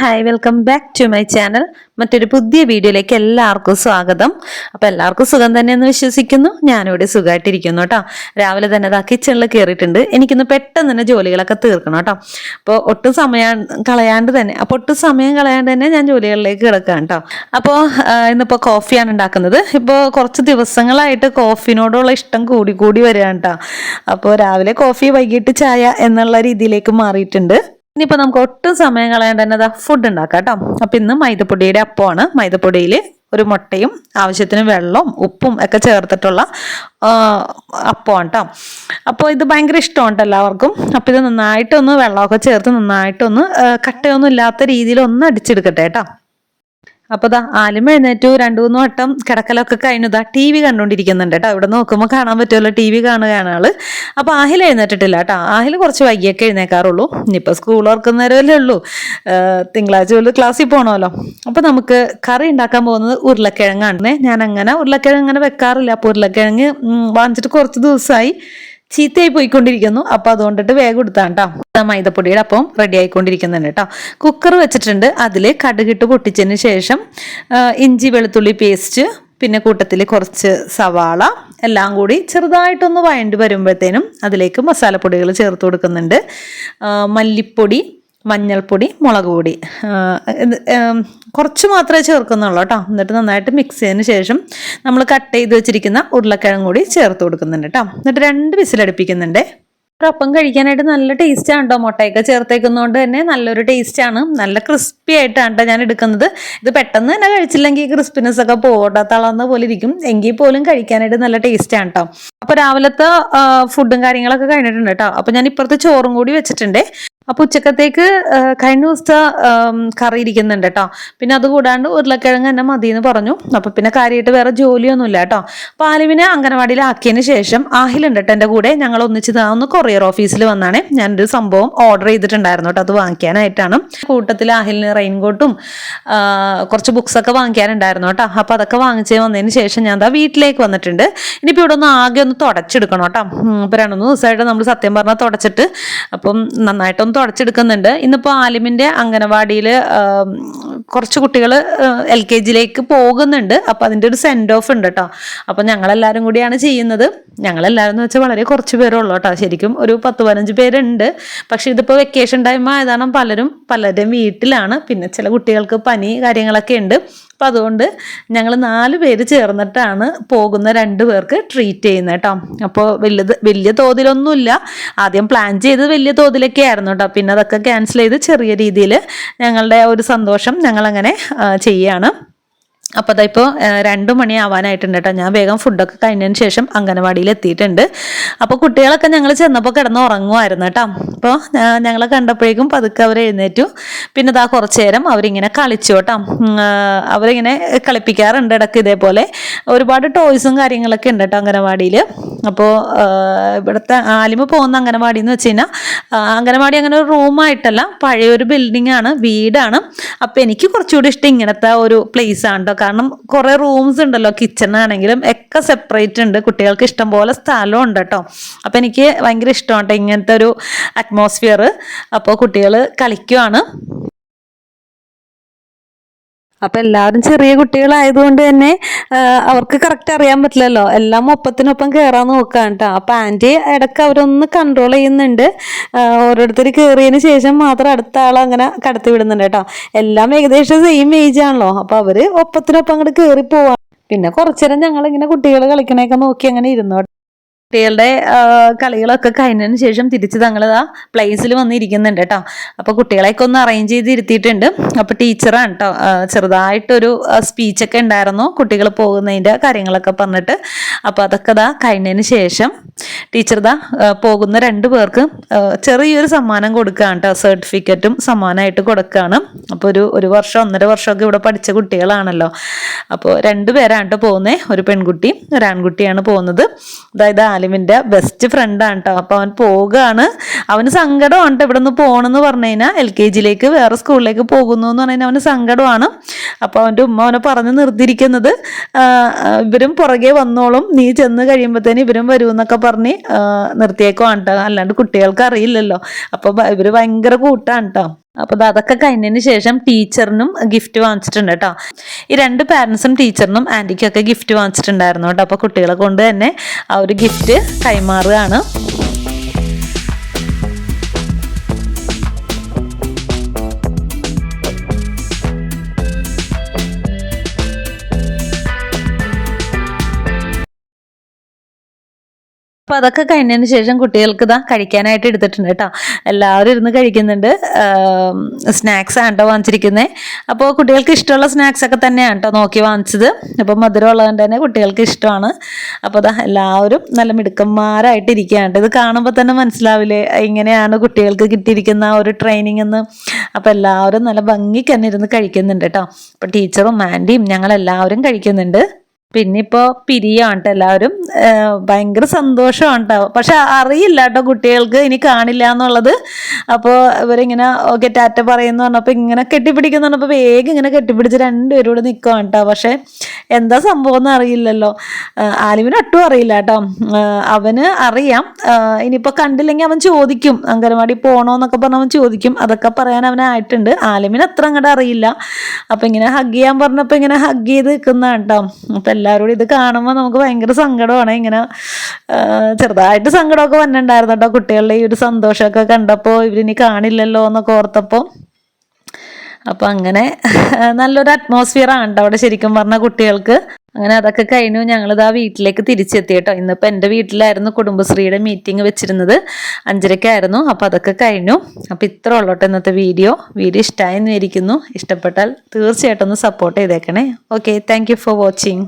Hi welcome back to my channel. മറ്റൊരു പുതിയ വീഡിയോയിലേക്ക് എല്ലാവർക്കും സ്വാഗതം. അപ്പോൾ എല്ലാവർക്കും സുഖം തന്നെയെന്ന് വിശ്വസിക്കുന്നു. ഞാനിവിടെ സുഖമായിട്ടിരിക്കുന്നു കേട്ടോ. രാവിലെ തന്നെ ഇതാ കിച്ചണിൽ കയറിയിട്ടുണ്ട് എനിക്കിന്ന് പെട്ടെന്ന് തന്നെ ജോലികളൊക്കെ തീർക്കണം കേട്ടോ. അപ്പോൾ ഒട്ടും സമയം കളയാണ്ട് തന്നെ അപ്പോൾ ഒട്ടും സമയം കളയാണ്ട് തന്നെ ഞാൻ ജോലികളിലേക്ക് കിടക്കാം കേട്ടോ. അപ്പോൾ ഇന്നിപ്പോൾ കോഫിയാണ് ഉണ്ടാക്കുന്നത്. ഇപ്പോൾ കുറച്ച് ദിവസങ്ങളായിട്ട് കോഫിനോടുള്ള ഇഷ്ടം കൂടി കൂടി വരികയാണ് കേട്ടോ. അപ്പോൾ രാവിലെ കോഫി വൈകിട്ട് ചായ എന്നുള്ള രീതിയിലേക്ക് മാറിയിട്ടുണ്ട്. ഇനിയിപ്പോൾ നമുക്ക് ഒട്ടും സമയം കളയാണ്ട് തന്നെ അതാ ഫുഡ് ഉണ്ടാക്കാം കേട്ടോ. അപ്പം ഇന്ന് മൈദപ്പൊടിയുടെ അപ്പമാണ്. മൈദപ്പൊടിയിൽ ഒരു മുട്ടയും ആവശ്യത്തിന് വെള്ളവും ഉപ്പും ഒക്കെ ചേർത്തിട്ടുള്ള അപ്പമാണ് കേട്ടോ. അപ്പോൾ ഇത് ഭയങ്കര ഇഷ്ടമുണ്ട് എല്ലാവർക്കും. അപ്പോൾ ഇത് നന്നായിട്ടൊന്ന് വെള്ളമൊക്കെ ചേർത്ത് നന്നായിട്ടൊന്ന് കട്ടയൊന്നും ഇല്ലാത്ത രീതിയിൽ ഒന്ന് അടിച്ചെടുക്കട്ടെ കേട്ടോ. അപ്പോൾ ദാ ആലും എഴുന്നേറ്റു. രണ്ടു മൂന്ന് വട്ടം കിടക്കലൊക്കെ കഴിഞ്ഞു. ദാ ടി വി കണ്ടുകൊണ്ടിരിക്കുന്നുണ്ട് കേട്ടോ. ഇവിടെ നോക്കുമ്പോൾ കാണാൻ പറ്റുമല്ലോ ടി വി കാണുകയാണ് ആൾ. അപ്പോൾ ആഹിൽ എഴുന്നേറ്റിട്ടില്ല കേട്ടോ. ആഹിൽ കുറച്ച് വൈകിയൊക്കെ എഴുന്നേക്കാറുള്ളൂ. ഇനിയിപ്പോൾ സ്കൂൾ ഓർക്കുന്നവരല്ലേ ഉള്ളൂ. തിങ്കളാഴ്ച പോലും ക്ലാസ്സിൽ പോകണമല്ലോ അപ്പോൾ നമുക്ക് കറി ഉണ്ടാക്കാൻ പോകുന്നത് ഉരുളക്കിഴങ്ങാണ്. ഞാൻ അങ്ങനെ ഉരുളക്കിഴങ്ങ് അങ്ങനെ വെക്കാറില്ല. അപ്പോൾ ഉരുളക്കിഴങ്ങ് വാങ്ങിച്ചിട്ട് കുറച്ച് ദിവസമായി. ചീത്തയായി പോയിക്കൊണ്ടിരിക്കുന്നു. അപ്പോൾ അതുകൊണ്ടിട്ട് വേഗം എടുത്താണ് കേട്ടോ മൈദപ്പൊടിയുടെ അപ്പം റെഡി ആയിക്കൊണ്ടിരിക്കുന്നുണ്ട് കേട്ടോ കുക്കർ വെച്ചിട്ടുണ്ട്. അതിൽ കടുകിട്ട് പൊട്ടിച്ചതിന് ശേഷം ഇഞ്ചി വെളുത്തുള്ളി പേസ്റ്റ് പിന്നെ കൂട്ടത്തിൽ കുറച്ച് സവാള എല്ലാം കൂടി ചെറുതായിട്ടൊന്ന് വഴണ്ടി വരുമ്പോഴത്തേനും അതിലേക്ക് മസാലപ്പൊടികൾ ചേർത്ത് കൊടുക്കുന്നുണ്ട്. മല്ലിപ്പൊടി മഞ്ഞൾപ്പൊടി മുളക് പൊടി. കുറച്ച് മാത്രമേ ചേർക്കുന്നുള്ളൂ കേട്ടോ. എന്നിട്ട് നന്നായിട്ട് മിക്സ് ചെയ്തതിന് ശേഷം നമ്മൾ കട്ട് ചെയ്ത് വെച്ചിരിക്കുന്ന ഉരുളക്കിഴങ്ങ് കൂടി ചേർത്ത് കൊടുക്കുന്നുണ്ട് കേട്ടോ. എന്നിട്ട് രണ്ട് വിസിലടുപ്പിക്കുന്നുണ്ട് അപ്പം കഴിക്കാനായിട്ട് നല്ല ടേസ്റ്റ് ആണ് കേട്ടോ. മുട്ടയൊക്കെ ചേർത്തേക്കുന്നതുകൊണ്ട് തന്നെ നല്ലൊരു ടേസ്റ്റ് ആണ്. നല്ല ക്രിസ്പി ആയിട്ടാണ് കേട്ടോ ഞാൻ എടുക്കുന്നത്. ഇത് പെട്ടെന്ന് തന്നെ കഴിച്ചില്ലെങ്കിൽ ക്രിസ്പിനെസ് ഒക്കെ പോകട്ടെ തളർന്ന പോലെ ഇരിക്കും. എങ്കിൽ പോലും കഴിക്കാനായിട്ട് നല്ല ടേസ്റ്റ് ആണ് കേട്ടോ. അപ്പൊ രാവിലത്തെ ഫുഡും കാര്യങ്ങളൊക്കെ കഴിഞ്ഞിട്ടുണ്ട് കേട്ടോ. അപ്പൊ ഞാൻ ഇപ്പുറത്ത് ചോറും കൂടി വെച്ചിട്ടുണ്ട്. അപ്പൊ ഉച്ചക്കത്തേക്ക് കഴിഞ്ഞ ദിവസത്തെ കറി ഇരിക്കുന്നുണ്ട് കേട്ടോ പിന്നെ അതുകൂടാണ്ട് ഉരുളക്കിഴങ്ങ് തന്നെ മതി എന്ന് പറഞ്ഞു. അപ്പൊ പിന്നെ കാര്യമായിട്ട് വേറെ ജോലിയൊന്നുമില്ല കേട്ടോ അപ്പൊ ആലുവിനെ അംഗനവാടിയിൽ ആക്കിയതിന് ശേഷം ആഹിലുണ്ട് കേട്ടോ എന്റെ കൂടെ. ഞങ്ങൾ ഒന്നിച്ച് ഒന്ന് കൊറിയർ ഓഫീസിൽ വന്നാണ്. ഞാനൊരു സംഭവം ഓർഡർ ചെയ്തിട്ടുണ്ടായിരുന്നു കേട്ടോ അത് വാങ്ങിക്കാനായിട്ടാണ്. കൂട്ടത്തിൽ ആഹിലിന് റെയിൻകോട്ടും കുറച്ച് ബുക്സ് ഒക്കെ വാങ്ങിക്കാനുണ്ടായിരുന്നു കേട്ടോ അപ്പൊ അതൊക്കെ വാങ്ങിച്ച് വന്നതിന് ശേഷം ഞാൻ എന്താ വീട്ടിലേക്ക് വന്നിട്ടുണ്ട്. ഇനിയിപ്പോൾ ഇവിടെ ഒന്ന് ആകെ ഒന്ന് തുടച്ചെടുക്കണം കേട്ടോ ഇപ്പൊ രണ്ടു മൂന്ന് ദിവസമായിട്ട് നമ്മൾ സത്യം പറഞ്ഞാൽ തുടച്ചിട്ട് അപ്പം നന്നായിട്ടൊന്ന് തുടച്ചെടുക്കുന്നുണ്ട്. ഇന്നിപ്പോൾ ആലിമിന്റെ അംഗനവാടിയിൽ കുറച്ച് കുട്ടികൾ എൽ കെ ജിയിലേക്ക് പോകുന്നുണ്ട്. അപ്പോൾ അതിന്റെ ഒരു സെൻഡ് ഓഫ് ഉണ്ട് കേട്ടോ അപ്പോൾ ഞങ്ങളെല്ലാവരും കൂടിയാണ് ചെയ്യുന്നത്. ഞങ്ങളെല്ലാവരും എന്ന് വെച്ചാൽ വളരെ കുറച്ച് പേരേ ഉള്ളൂ കേട്ടോ ശരിക്കും ഒരു പത്ത് പതിനഞ്ച് പേരുണ്ട്. പക്ഷേ ഇതിപ്പോൾ വെക്കേഷൻ ടൈം ആയതാണ് പലരും പലരും വീട്ടിലാണ്. പിന്നെ ചില കുട്ടികൾക്ക് പനി കാര്യങ്ങളൊക്കെ ഉണ്ട്. അപ്പം അതുകൊണ്ട് ഞങ്ങൾ നാല് പേര് ചേർന്നിട്ടാണ് പോകുന്ന രണ്ട് പേർക്ക് ട്രീറ്റ് ചെയ്യുന്നത് കേട്ടോ അപ്പോൾ വലിയ വലിയ തോതിലൊന്നുമില്ല. ആദ്യം പ്ലാൻ ചെയ്ത് വലിയ തോതിലൊക്കെ ആയിരുന്നു കേട്ടോ പിന്നെ അതൊക്കെ ക്യാൻസൽ ചെയ്ത് ചെറിയ രീതിയിൽ ഞങ്ങളുടെ ഒരു സന്തോഷം ഞങ്ങളങ്ങനെ ചെയ്യുകയാണ് അപ്പോൾ ഇപ്പോൾ രണ്ട് മണി ആവാനായിട്ടുണ്ട് കേട്ടോ ഞാൻ വേഗം ഫുഡൊക്കെ കഴിഞ്ഞതിന് ശേഷം അംഗനവാടിയിൽ എത്തിയിട്ടുണ്ട്. അപ്പോൾ കുട്ടികളൊക്കെ ഞങ്ങൾ ചെന്നപ്പോൾ കിടന്ന് ഉറങ്ങുമായിരുന്നു കേട്ടോ അപ്പോൾ ഞങ്ങളെ കണ്ടപ്പോഴേക്കും പതുക്കെ അവർ എഴുന്നേറ്റു. പിന്നെ ഇതാ കുറച്ച് നേരം അവരിങ്ങനെ കളിച്ചു കേട്ടോ അവരിങ്ങനെ കളിപ്പിക്കാറുണ്ട് ഇടയ്ക്ക് ഇതേപോലെ. ഒരുപാട് ടോയ്സും കാര്യങ്ങളൊക്കെ ഉണ്ട് കേട്ടോ അംഗനവാടിയിൽ അപ്പോൾ ഇവിടുത്തെ ആലിമ പോകുന്ന അംഗനവാടി എന്ന് വെച്ച് കഴിഞ്ഞാൽ അംഗനവാടി അങ്ങനെ ഒരു റൂമായിട്ടല്ല പഴയൊരു ബിൽഡിംഗ് ആണ് വീടാണ്. അപ്പോൾ എനിക്ക് കുറച്ചുകൂടി ഇഷ്ടം ഇങ്ങനത്തെ ഒരു പ്ലേസ് ആണ് കേട്ടോ കാരണം കുറേ റൂംസ് ഉണ്ടല്ലോ കിച്ചൺ ആണെങ്കിലും ഒക്കെ സെപ്പറേറ്റ് ഉണ്ട്. കുട്ടികൾക്ക് ഇഷ്ടം പോലെ സ്ഥലം ഉണ്ട് കേട്ടോ അപ്പോൾ എനിക്ക് ഭയങ്കര ഇഷ്ടമാണ് ഇങ്ങനത്തെ ഒരു അറ്റ്മോസ്ഫിയർ അപ്പോൾ കുട്ടികൾ കളിക്കുവാണ്. അപ്പൊ എല്ലാവരും ചെറിയ കുട്ടികളായതുകൊണ്ട് തന്നെ അവർക്ക് കറക്റ്റ് അറിയാൻ പറ്റില്ലല്ലോ. എല്ലാം ഒപ്പത്തിനൊപ്പം കയറാൻ നോക്കാൻ കേട്ടോ അപ്പൊ ആന്റി ഇടയ്ക്ക് അവരൊന്ന് കൺട്രോൾ ചെയ്യുന്നുണ്ട്. ഓരോരുത്തർ കയറിയതിന് ശേഷം മാത്രം അടുത്ത ആൾ അങ്ങനെ കടത്തി വിടുന്നുണ്ട് കേട്ടോ എല്ലാം ഏകദേശം സെയിം ഏജ് ആണല്ലോ. അപ്പൊ അവർ ഒപ്പത്തിനൊപ്പം അങ്ങോട്ട് കയറി പോവാ പിന്നെ കുറച്ചേരം ഞങ്ങൾ ഇങ്ങനെ കുട്ടികൾ കളിക്കണേക്കെ നോക്കി അങ്ങനെ ഇരുന്നു കുട്ടികളുടെ ആ, കളികളൊക്കെ കഴിഞ്ഞതിന് ശേഷം തിരിച്ച് തങ്ങളിതാ പ്ലേസിൽ വന്നിരിക്കുന്നുണ്ട് കേട്ടോ അപ്പോൾ കുട്ടികളെയൊക്കെ ഒന്ന് അറേഞ്ച് ചെയ്ത് ഇരുത്തിയിട്ടുണ്ട് അപ്പോൾ ടീച്ചറാണ് കേട്ടോ ചെറുതായിട്ടൊരു സ്പീച്ചൊക്കെ ഉണ്ടായിരുന്നു. കുട്ടികൾ പോകുന്നതിന്റെ കാര്യങ്ങളൊക്കെ പറഞ്ഞിട്ട്. അപ്പോൾ അതൊക്കെ ഇതാ കഴിഞ്ഞതിന് ശേഷം ടീച്ചർ ദാ പോകുന്ന രണ്ടു പേർക്ക് ചെറിയൊരു സമ്മാനം കൊടുക്കുകയാണ് കേട്ടോ സർട്ടിഫിക്കറ്റും സമ്മാനമായിട്ട് കൊടുക്കുകയാണ്. അപ്പോൾ ഒരു ഒരു വർഷം ഒന്നര വർഷമൊക്കെ ഇവിടെ പഠിച്ച കുട്ടികളാണല്ലോ. അപ്പോൾ രണ്ട് പേരാണ് കേട്ടോ പോകുന്നത് ഒരു പെൺകുട്ടി ഒരു ആൺകുട്ടിയാണ് പോകുന്നത്. അതായത് ആലിമിന്റെ ബെസ്റ്റ് ഫ്രണ്ടാണ് കേട്ടോ അപ്പോൾ അവൻ പോവുകയാണ് അവന് സങ്കടമാണ് കേട്ടോ ഇവിടെ നിന്ന് പോകണമെന്ന് പറഞ്ഞു കഴിഞ്ഞാൽ എൽ കെ ജിയിലേക്ക് വേറെ സ്കൂളിലേക്ക് പോകുന്നു എന്ന് പറഞ്ഞു കഴിഞ്ഞാൽ അവന് സങ്കടമാണ്. അപ്പോൾ അവന്റെ ഉമ്മ അവനെ പറഞ്ഞ് നിർത്തിയിരിക്കുന്നത് ഇവരും പുറകെ വന്നോളും. നീ ചെന്ന് കഴിയുമ്പോഴത്തേന് ഇവരും വരും എന്നൊക്കെ പറഞ്ഞ് നിർത്തിയേക്കുവാണ് കേട്ടോ അല്ലാണ്ട് കുട്ടികൾക്ക് അറിയില്ലല്ലോ. അപ്പോൾ ഇവർ ഭയങ്കര കൂട്ടാണ് കേട്ടോ അപ്പോൾ അതൊക്കെ കഴിഞ്ഞതിന് ശേഷം ടീച്ചറിനും ഗിഫ്റ്റ് വാങ്ങിച്ചിട്ടുണ്ട് കേട്ടോ. ഈ രണ്ട് പാരൻസും ടീച്ചറിനും ആന്റിക്കൊക്കെ ഗിഫ്റ്റ് വാങ്ങിച്ചിട്ടുണ്ടായിരുന്നു കേട്ടോ. അപ്പോൾ കുട്ടികളെ കൊണ്ട് തന്നെ ആ ഒരു ഗിഫ്റ്റ് കൈമാറുകയാണ്. അപ്പോൾ അതൊക്കെ കഴിഞ്ഞതിന് ശേഷം കുട്ടികൾക്ക് ഇതാ കഴിക്കാനായിട്ട് എടുത്തിട്ടുണ്ട് കേട്ടോ. എല്ലാവരും ഇരുന്ന് കഴിക്കുന്നുണ്ട്. സ്നാക്സ് ആണ് കേട്ടോ വാങ്ങിച്ചിരിക്കുന്നത് അപ്പോൾ കുട്ടികൾക്ക് ഇഷ്ടമുള്ള സ്നാക്സ് ഒക്കെ തന്നെയാണ് കേട്ടോ നോക്കി വാങ്ങിച്ചത്. അപ്പോൾ മധുരം ഉള്ളതുകൊണ്ട് തന്നെ കുട്ടികൾക്ക് ഇഷ്ടമാണ്. അപ്പോൾ അതാ എല്ലാവരും നല്ല മിടുക്കന്മാരായിട്ട് ഇരിക്കുകയാണ് ഇത് കാണുമ്പോൾ തന്നെ മനസ്സിലാവില്ലേ? ഇങ്ങനെയാണ് കുട്ടികൾക്ക് കിട്ടിയിരിക്കുന്ന ഒരു ട്രെയിനിങ് എന്ന്. അപ്പോൾ എല്ലാവരും നല്ല ഭംഗിക്ക് തന്നെ ഇരുന്ന് കഴിക്കുന്നുണ്ട് കേട്ടോ. അപ്പോൾ ടീച്ചറും ആന്റിയും ഞങ്ങളെല്ലാവരും കഴിക്കുന്നുണ്ട്. പിന്നെ ഇപ്പോ പിരിയാണ് എല്ലാവരും ഭയങ്കര സന്തോഷമാണ് കേട്ടോ പക്ഷെ അറിയില്ല കേട്ടോ കുട്ടികൾക്ക് ഇനി കാണില്ല എന്നുള്ളത്. അപ്പോൾ ഇവരിങ്ങനെ ഓക്കെ ടാറ്റ പറയുന്നു പറഞ്ഞപ്പോൾ ഇങ്ങനെ കെട്ടിപ്പിടിക്കുന്നു പറഞ്ഞപ്പോൾ വേഗം ഇങ്ങനെ കെട്ടിപ്പിടിച്ച് രണ്ടുപേരും കൂടെ കേട്ടോ പക്ഷെ എന്താ സംഭവം എന്ന് അറിയില്ലല്ലോ. ആലിമിന് ഒട്ടും അറിയില്ല കേട്ടോ അവന് അറിയാം. ഇനിയിപ്പോൾ കണ്ടില്ലെങ്കിൽ അവൻ ചോദിക്കും. അംഗനവാടി പോകണോന്നൊക്കെ പറഞ്ഞ് അവൻ ചോദിക്കും. അതൊക്കെ പറയാൻ അവനായിട്ടുണ്ട്. ആലിമിന് അത്ര അങ്ങോട്ട് അറിയില്ല. അപ്പം ഇങ്ങനെ ഹഗ് ചെയ്യാൻ പറഞ്ഞപ്പോൾ ഇങ്ങനെ ഹഗ് ചെയ്ത് നിൽക്കുന്നതാണ് കേട്ടോ അപ്പം എല്ലാവരോടും ഇത് കാണുമ്പോൾ നമുക്ക് ഭയങ്കര സങ്കടമാണ്. ഇങ്ങനെ ആ, ചെറുതായിട്ട് സങ്കടമൊക്കെ വന്നിട്ടുണ്ടായിരുന്നു കേട്ടോ കുട്ടികളുടെ ഈ ഒരു സന്തോഷമൊക്കെ കണ്ടപ്പോൾ ഇവരിനി കാണില്ലല്ലോ എന്നൊക്കെ ഓർത്തപ്പോൾ അപ്പം അങ്ങനെ നല്ലൊരു അറ്റ്മോസ്ഫിയർ ആണ് കേട്ടോ അവിടെ ശരിക്കും പറഞ്ഞ കുട്ടികൾക്ക്. അങ്ങനെ അതൊക്കെ കഴിഞ്ഞു. ഞങ്ങളിതാ വീട്ടിലേക്ക് തിരിച്ചെത്തി കേട്ടോ ഇന്നിപ്പോൾ എന്റെ വീട്ടിലായിരുന്നു കുടുംബശ്രീയുടെ മീറ്റിംഗ് വെച്ചിരുന്നത്. അഞ്ചരക്കായിരുന്നു. അപ്പോൾ അതൊക്കെ കഴിഞ്ഞു. അപ്പോൾ ഇത്ര ഉള്ളോട്ടെ ഇന്നത്തെ വീഡിയോ. വീഡിയോ ഇഷ്ടമായി എന്ന് വിചാരിക്കുന്നു. ഇഷ്ടപ്പെട്ടാൽ തീർച്ചയായിട്ടും ഒന്ന് സപ്പോർട്ട് ചെയ്തേക്കണേ. Okay thank for watching